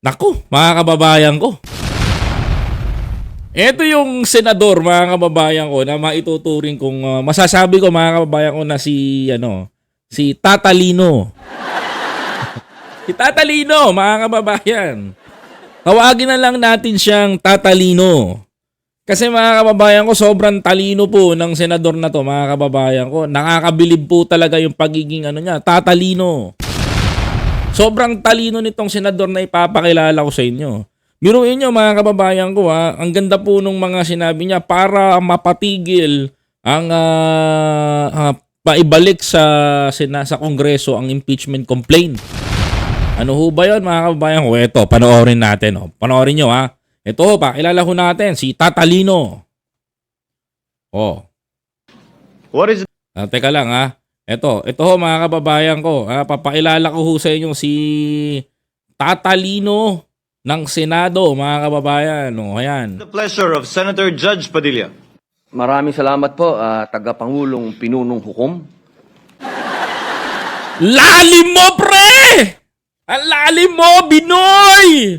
Naku, mga kababayan ko. Ito yung senador, mga kababayan ko, na maituturing kong, uh, masasabi ko, mga kababayan ko, na si, ano, si Tatalino. si Tatalino, mga kababayan. Tawagin na lang natin siyang Tatalino. Kasi mga kababayan ko, sobrang talino po ng senador na to, mga kababayan ko. Nakakabilib po talaga yung pagiging ano niya, tatalino. Sobrang talino nitong senador na ipapakilala ko sa inyo. Biruin nyo mga kababayan ko ha, ang ganda po nung mga sinabi niya para mapatigil ang ah, ah, paibalik sa sina, sa kongreso ang impeachment complaint. Ano ho ba yun mga kababayan ko? Ito, panoorin natin. Oh. Panoorin nyo ha. Ito ho, pakilala ho natin si Tatalino. Oh, What is Ah, teka lang ha. Ito, ito ho mga kababayan ko. Ah, papakilala ko ho sa inyo si Tatalino ng Senado, mga kababayan. O, ayan. the pleasure of Senator Judge Padilla? Maraming salamat po, ah, tagapangulong pinunong hukom. Lalim mo, pre! Ang lalim mo, Binoy!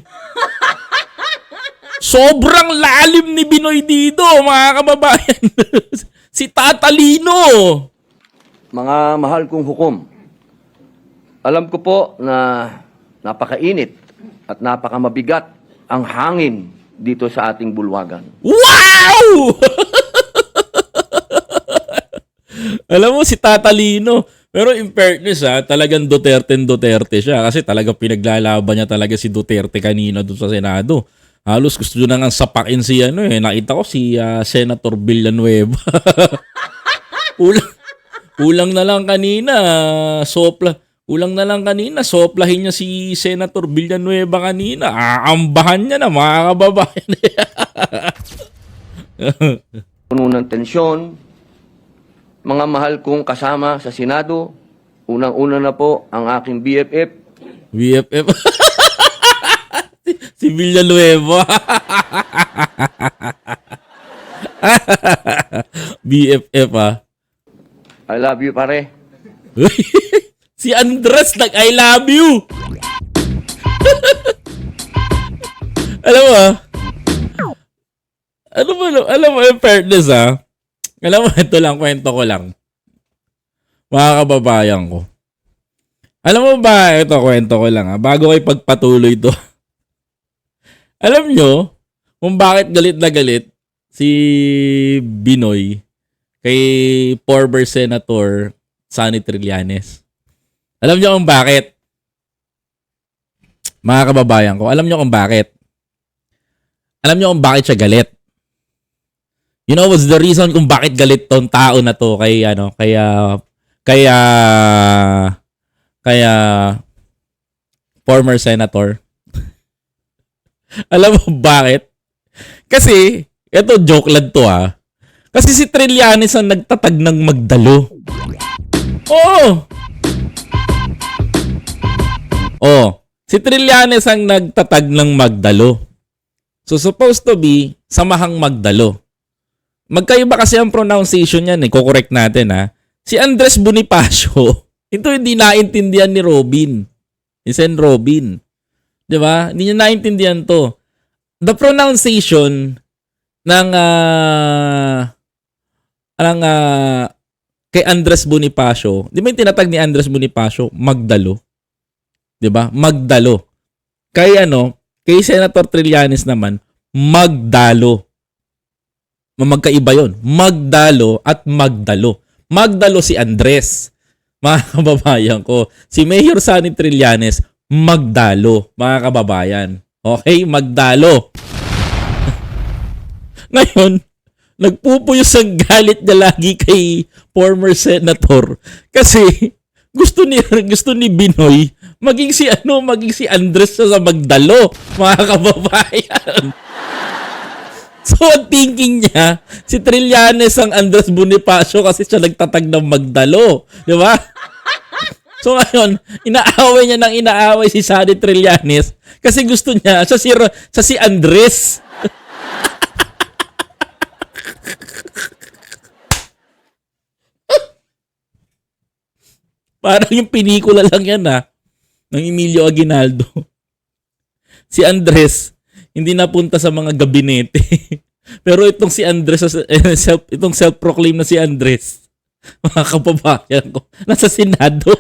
Sobrang lalim ni Binoy dito, mga kababayan. si Tatalino. Mga mahal kong hukom, alam ko po na napakainit at napakamabigat ang hangin dito sa ating bulwagan. Wow! Alam mo si Tatalino. Pero in fairness ha, talagang Duterte Duterte siya kasi talagang pinaglalaban niya talaga si Duterte kanina doon sa Senado. Halos gusto nyo nang sapakin si ano eh. Nakita ko si ah, Senator Villanueva. kulang, kulang na lang kanina. Sopla. Kulang na lang kanina. Soplahin niya si Senator Villanueva kanina. Aambahan niya na mga kababayan. Puno ng tensyon, mga mahal kong kasama sa Senado, unang-una na po ang aking BFF, BFF. si, si Villanueva. BFF ah. I love you pare. si Andres nag I love you. alam mo. Ano ba, alam mo, in fairness ah. Alam mo, ito lang, kwento ko lang. Mga kababayan ko. Alam mo ba, ito, kwento ko lang ah. Bago ko ipagpatuloy to. alam nyo, kung bakit galit na galit si Binoy kay former Senator Sonny Trillanes. Alam niyo kung bakit? Mga kababayan ko, alam niyo kung bakit? Alam niyo kung bakit siya galit? You know what's the reason kung bakit galit tong tao na to kay ano, kaya kaya kaya former senator? alam mo bakit? Kasi ito joke lang to ah. Kasi si Trillanes ang nagtatag ng Magdalo. Oo. Oh, si Trillanes ang nagtatag ng Magdalo. So supposed to be samahang Magdalo. Magkaiba kasi ang pronunciation niyan eh. Ko-correct natin ha. Si Andres Bonifacio, ito hindi naintindihan ni Robin. Ni Sen Robin. 'Di ba? Hindi niya naintindihan to. The pronunciation ng ah ng ah, kay Andres Bonifacio. Di ba yung tinatag ni Andres Bonifacio? Magdalo. Di ba? Magdalo. Kay ano, kay Senator Trillanes naman, Magdalo. Magkaiba yon. Magdalo at Magdalo. Magdalo si Andres. Mga kababayan ko. Si Mayor Sunny Trillanes, Magdalo. Mga kababayan. Okay? Magdalo. Ngayon, nagpupuyos ang galit niya lagi kay former senator kasi gusto ni gusto ni Binoy maging si ano maging si Andres sa Magdalo mga kababayan So, thinking niya, si Trillanes ang Andres Bonifacio kasi siya nagtatag ng Magdalo. Di ba? So, ngayon, inaaway niya ng inaaway si Sadi Trillanes kasi gusto niya, siya si, siya si Andres. Parang yung pinikula lang yan ha, ng Emilio Aguinaldo. si Andres hindi napunta sa mga gabinete. Pero itong si Andres, eh, self, itong self-proclaim na si Andres, mga kababayan ko, nasa Senado.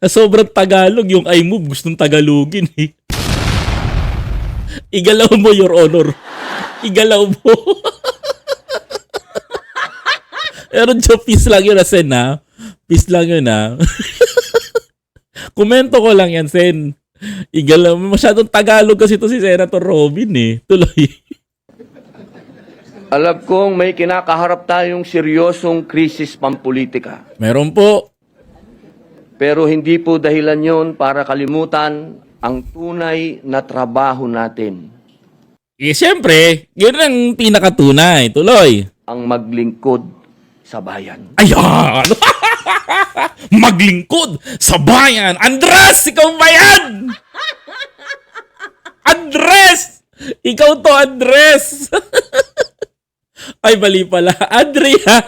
Na sobrang Tagalog, yung I move, gustong Tagalogin eh. Igalaw mo, Your Honor. Igalaw mo. Pero Joe, peace lang yun, ah, Sen, ha? Peace lang yun, ha? Komento ko lang yan, Sen. Igalaw mo. Masyadong Tagalog kasi to si Senator Robin, eh. Tuloy. Alam kong may kinakaharap tayong seryosong krisis pampolitika. Meron po. Pero hindi po dahilan yon para kalimutan ang tunay na trabaho natin, Eh, siyempre, yun ang pinakatunay. Tuloy. ang maglingkod sa bayan. Ayan! Maglingkod sa bayan! Andres! Ikaw ba yan? Andres! Ikaw to, Andres! Ay, mali pala. Andrea!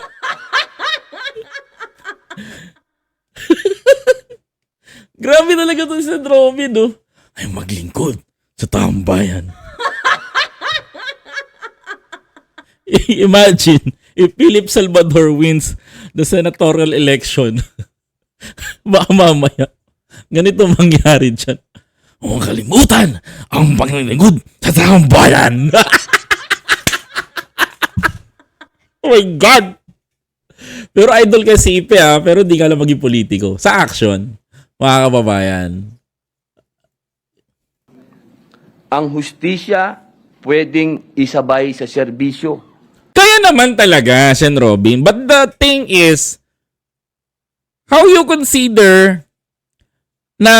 Grabe talaga to si Robin, no? Ay, maglingkod sa taong bayan. Imagine if Philip Salvador wins the senatorial election. Baka mamaya, ganito mangyari dyan. Huwag kalimutan ang panglilingkod sa taong bayan. oh my God! Pero idol kay si Ipe ha, pero di ka lang maging politiko. Sa action, mga kababayan. Ang hustisya pwedeng isabay sa serbisyo. Kaya naman talaga, Sen Robin. But the thing is, how you consider na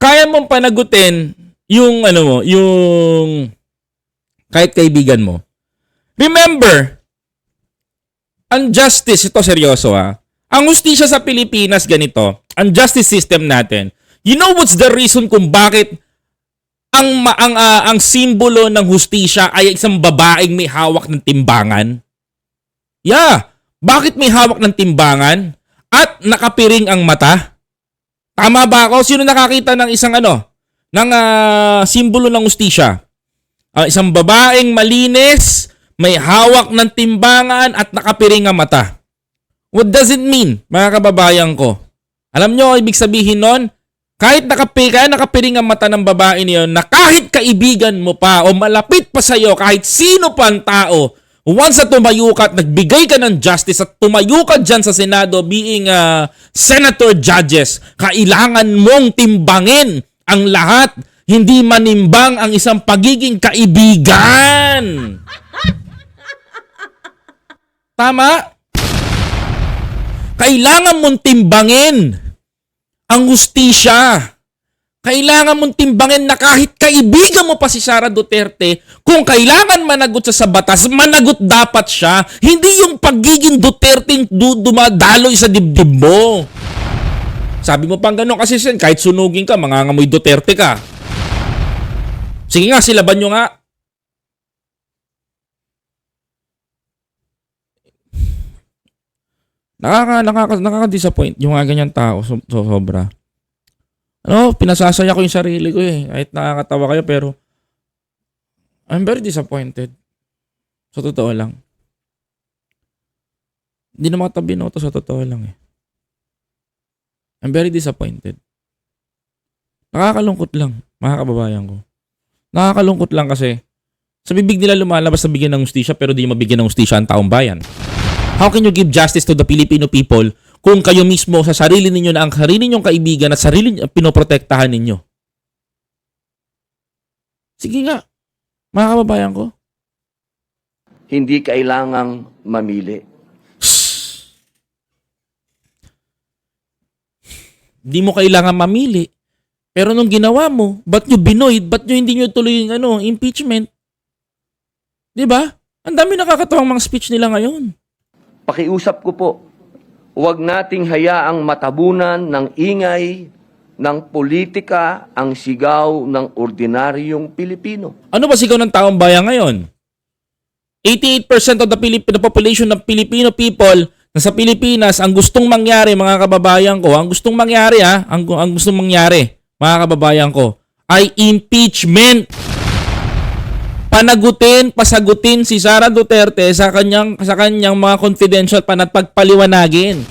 kaya mong panagutin yung ano mo, yung kahit kaibigan mo. Remember, ang justice, ito seryoso ha. Ang justisya sa Pilipinas ganito, ang justice system natin. You know what's the reason kung bakit ang ang ah, ang simbolo ng hustisya ay isang babaeng may hawak ng timbangan? Yeah. Bakit may hawak ng timbangan at nakapiring ang mata? Tama ba ako? Sino nakakita ng isang ano? Ng ah, simbolo ng hustisya? Ah, isang babaeng malinis, may hawak ng timbangan at nakapiring ang mata. What does it mean, mga kababayan ko? Alam nyo, ibig sabihin nun, kahit nakapi, kaya nakapiring ang mata ng babae niyo na kahit kaibigan mo pa o malapit pa sa'yo, kahit sino pa ang tao, once na tumayo ka at nagbigay ka ng justice at tumayo ka dyan sa Senado being uh, senator judges, kailangan mong timbangin ang lahat. Hindi manimbang ang isang pagiging kaibigan. Tama? Kailangan mong timbangin ang hustisya. Kailangan mong timbangin na kahit kaibigan mo pa si Sara Duterte, kung kailangan managot siya sa batas, managot dapat siya. Hindi yung pagiging Duterte dumadaloy sa dibdib mo. Sabi mo pang gano'n kasi sen, kahit sunugin ka, mangangamoy Duterte ka. Sige nga, silaban nyo nga. Nakaka, nakaka, nakaka-disappoint yung mga ganyan tao so, so, sobra. Ano, pinasasaya ko yung sarili ko eh. Kahit nakakatawa kayo pero I'm very disappointed. Sa totoo lang. Hindi na makatabi na to sa totoo lang eh. I'm very disappointed. Nakakalungkot lang, mga kababayan ko. Nakakalungkot lang kasi sa bibig nila lumalabas na bigyan ng ustisya pero di mabigyan ng ustisya ang taong bayan. How can you give justice to the Filipino people kung kayo mismo sa sarili ninyo na ang sarili ninyong kaibigan at sarili niyo pinoprotektahan ninyo? Sige nga, mga kababayan ko. Hindi kailangang mamili. Di mo kailangan mamili. Pero nung ginawa mo, ba't nyo binoid? Ba't nyo hindi nyo tuloy yung ano, impeachment? Di ba? Ang dami nakakatawang mga speech nila ngayon. Pakiusap ko po, huwag nating hayaang matabunan ng ingay ng politika ang sigaw ng ordinaryong Pilipino. Ano ba sigaw ng taong bayan ngayon? 88% of the Filipino population ng Filipino people na sa Pilipinas, ang gustong mangyari, mga kababayan ko, ang gustong mangyari ha, ang, ang gustong mangyari, mga kababayan ko, ay impeachment. Panagutin, pasagutin si Sara Duterte sa kanyang sa kanyang mga confidential pan at pagpaliwanagin.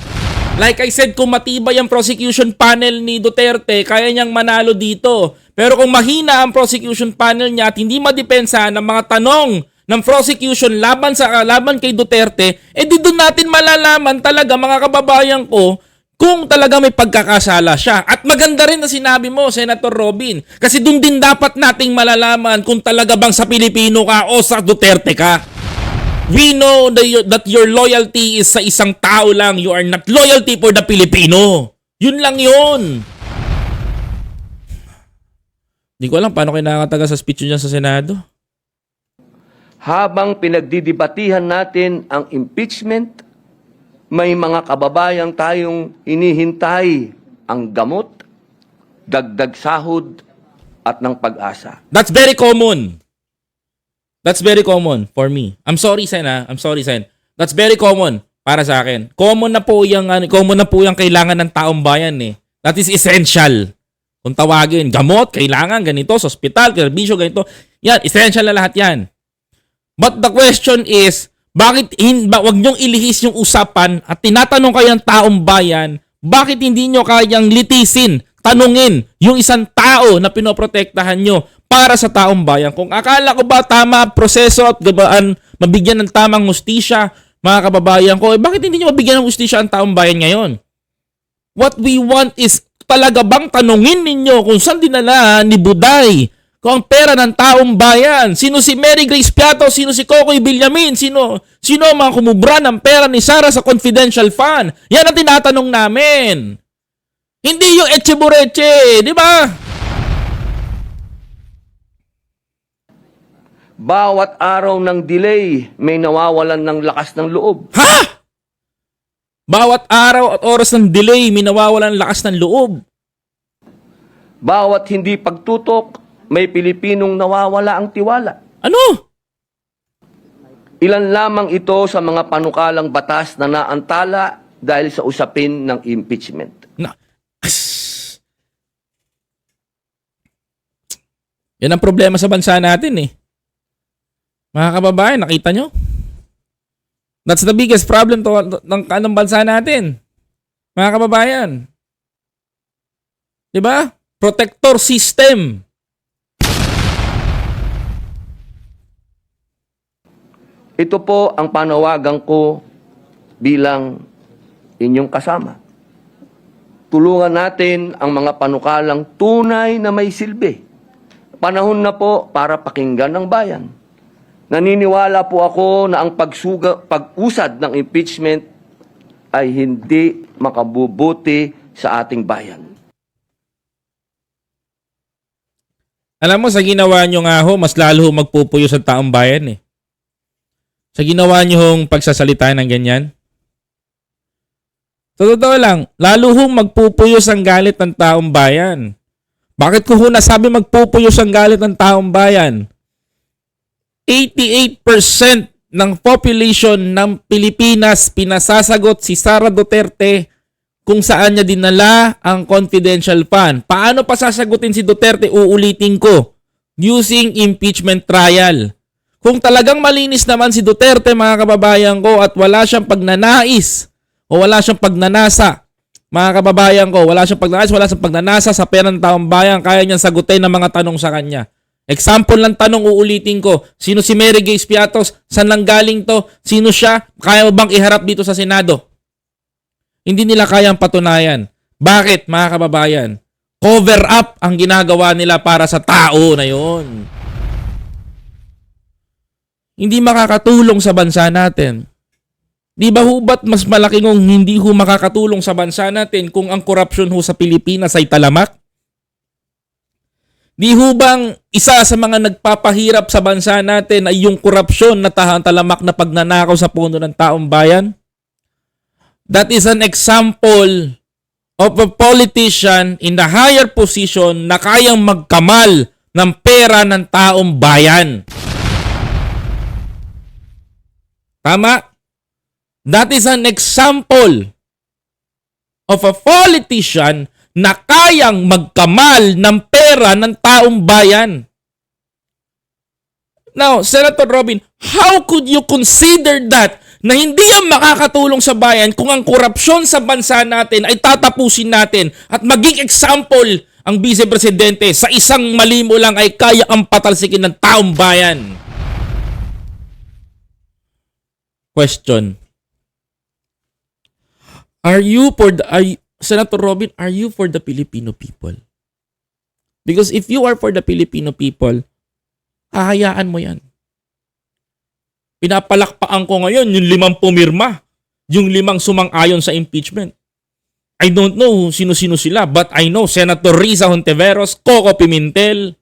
Like I said, kung matibay ang prosecution panel ni Duterte, kaya niyang manalo dito. Pero kung mahina ang prosecution panel niya at hindi madepensa ng mga tanong ng prosecution laban sa laban kay Duterte, eh di doon natin malalaman talaga mga kababayan ko kung talaga may pagkakasala siya. At maganda rin na sinabi mo, Senator Robin, kasi doon din dapat nating malalaman kung talaga bang sa Pilipino ka o sa Duterte ka. We know that your, loyalty is sa isang tao lang. You are not loyalty for the Filipino. Yun lang yun. Hindi ko alam paano kayo nakakataga sa speech niya sa Senado. Habang pinagdidibatihan natin ang impeachment, may mga kababayang tayong hinihintay ang gamot, dagdag sahod, at ng pag-asa. That's very common. That's very common for me. I'm sorry, Sen, ha? I'm sorry, Sen. That's very common para sa akin. Common na po yung, ano, common na po yung kailangan ng taong bayan, eh. That is essential. Kung tawagin, gamot, kailangan, ganito, sa ospital, serbisyo, ganito. Yan, essential na lahat yan. But the question is, bakit hin, ba, wag niyong ilihis yung usapan at tinatanong kayo ng taong bayan, bakit hindi niyo kayang litisin, tanungin yung isang tao na pinoprotektahan nyo para sa taong bayan? Kung akala ko ba tama proseso at gabaan, mabigyan ng tamang mustisya, mga kababayan ko, eh bakit hindi niyo mabigyan ng mustisya ang taong bayan ngayon? What we want is talaga bang tanungin ninyo kung saan dinala ni Buday kung ang pera ng taong bayan. Sino si Mary Grace Piato? Sino si Kokoy Villamin? Sino, sino ang mga kumubra ng pera ni Sara sa confidential fund? Yan ang tinatanong namin. Hindi yung etche di ba? Bawat araw ng delay, may nawawalan ng lakas ng loob. Ha? Bawat araw at oras ng delay, may nawawalan ng lakas ng loob. Bawat hindi pagtutok, may Pilipinong nawawala ang tiwala. Ano? Ilan lamang ito sa mga panukalang batas na naantala dahil sa usapin ng impeachment. Na, As. Yan ang problema sa bansa natin eh. Mga kababayan, nakita nyo? That's the biggest problem to, ng, ng bansa natin. Mga kababayan. 'Di ba? Protector system. Ito po ang panawagan ko bilang inyong kasama. Tulungan natin ang mga panukalang tunay na may silbi. Panahon na po para pakinggan ng bayan. Naniniwala po ako na ang pagsuga, pag-usad ng impeachment ay hindi makabubuti sa ating bayan. Alam mo, sa ginawa nyo nga ho, mas lalo ho magpupuyo sa taong bayan eh. Sa ginawa nyo hong pagsasalita ng ganyan. Sa totoo lang, lalo hong magpupuyos ang galit ng taong bayan. Bakit ko ho nasabi magpupuyos ang galit ng taong bayan? 88% ng population ng Pilipinas pinasasagot si Sara Duterte kung saan niya dinala ang confidential fund. Paano pa sasagutin si Duterte? Uulitin ko. Using impeachment trial. Kung talagang malinis naman si Duterte mga kababayan ko at wala siyang pagnanais o wala siyang pagnanasa, mga kababayan ko, wala siyang pagnanais, wala siyang pagnanasa sa pera ng taong bayan, kaya niyang sagutin ng mga tanong sa kanya. Example lang tanong uulitin ko. Sino si Mary Grace Piatos? Saan lang galing to? Sino siya? Kaya bang iharap dito sa Senado? Hindi nila kayang patunayan. Bakit, mga kababayan? Cover up ang ginagawa nila para sa tao na yon. Hindi makakatulong sa bansa natin. Di ba ho ba't mas malaki kung hindi ho makakatulong sa bansa natin kung ang korupsyon ho sa Pilipinas ay talamak? Di ho bang isa sa mga nagpapahirap sa bansa natin ay yung korupsyon na tahan talamak na pagnanakaw sa puno ng taong bayan? That is an example of a politician in the higher position na kayang magkamal ng pera ng taong bayan. Tama? That is an example of a politician na kayang magkamal ng pera ng taong bayan. Now, Senator Robin, how could you consider that na hindi yan makakatulong sa bayan kung ang korupsyon sa bansa natin ay tatapusin natin at maging example ang Vice Presidente sa isang mali mo lang ay kaya ang patalsikin ng taong bayan? Question. Are you for the, are you- Senator Robin, are you for the Filipino people? Because if you are for the Filipino people, hahayaan mo yan. Pinapalakpaan ko ngayon yung limang pumirma, yung limang sumang-ayon sa impeachment. I don't know sino-sino sila, but I know Senator Riza Hontiveros, Coco Pimentel,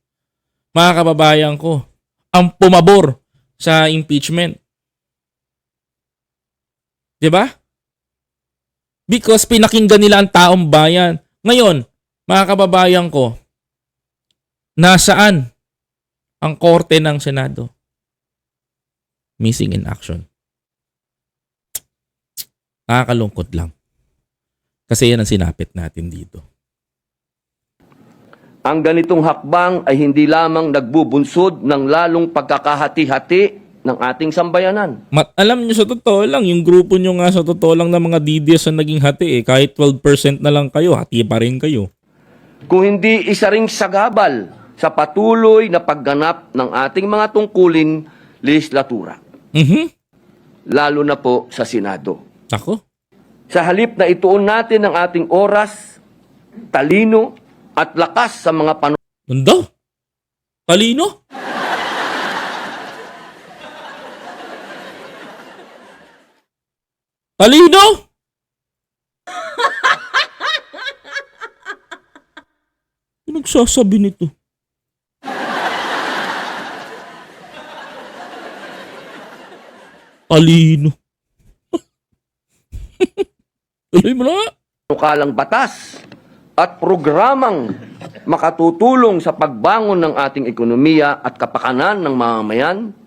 mga kababayan ko, ang pumabor sa impeachment. 'Di ba? Because pinakinggan nila ang taong bayan. Ngayon, mga kababayan ko, nasaan ang korte ng Senado? Missing in action. Nakakalungkot lang. Kasi yan ang sinapit natin dito. Ang ganitong hakbang ay hindi lamang nagbubunsod ng lalong pagkakahati-hati ng ating sambayanan. Ma- alam nyo sa totoo lang, yung grupo nyo nga sa totoo lang ng mga DDS na naging hati eh. Kahit 12% na lang kayo, hati pa rin kayo. Kung hindi isa ring sagabal sa patuloy na pagganap ng ating mga tungkulin legislatura, Mhm. lalo na po sa Senado. Ako. Sa halip na ituon natin ang ating oras, talino at lakas sa mga panu- Nanda? Talino? Talino? Ano nagsasabi nito? Talino. Tuloy mo na panukalang batas at programang makatutulong sa pagbangon ng ating ekonomiya at kapakanan ng mamamayan,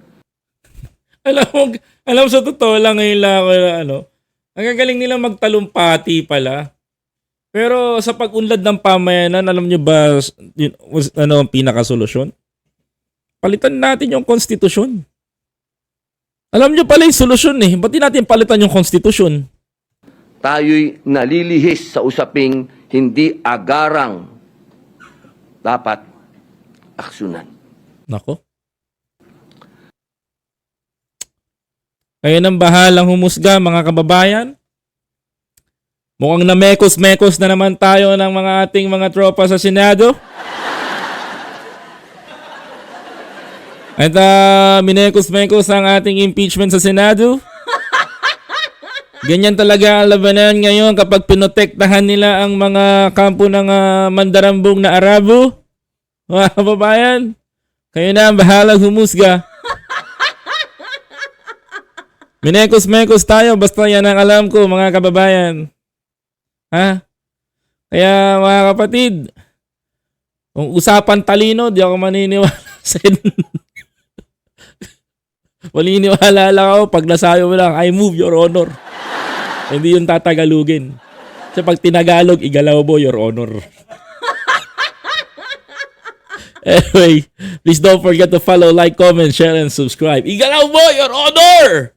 alam mo, alam mo sa totoo lang ngayon lang ako ano, ang gagaling nila magtalumpati pala. Pero sa pag-unlad ng pamayanan, alam nyo ba yun, ano ang pinakasolusyon? Palitan natin yung konstitusyon. Alam nyo pala yung solusyon eh. Ba't di natin palitan yung konstitusyon? tayo'y nalilihis sa usaping hindi agarang dapat aksyonan. Nako. Kayo nang bahalang humusga mga kababayan. Mukhang namekos-mekos na naman tayo ng mga ating mga tropa sa Senado. At uh, minekos-mekos ang ating impeachment sa Senado. Ganyan talaga ang labanan ngayon kapag pinotektahan nila ang mga kampo ng ah, mandarambong na Arabo. Mga kababayan, kayo na ang bahalang humusga. Minekos-mekos tayo, basta yan ang alam ko, mga kababayan. Ha? Kaya, mga kapatid, kung usapan talino, di ako maniniwala sa Maniniwala lang ako pag nasayo mo lang, I move, your honor. Hindi yung tatagalugin. Kasi pag tinagalog, igalaw mo, your honor. Anyway, please don't forget to follow, like, comment, share, and subscribe. Igalaw mo, your honor!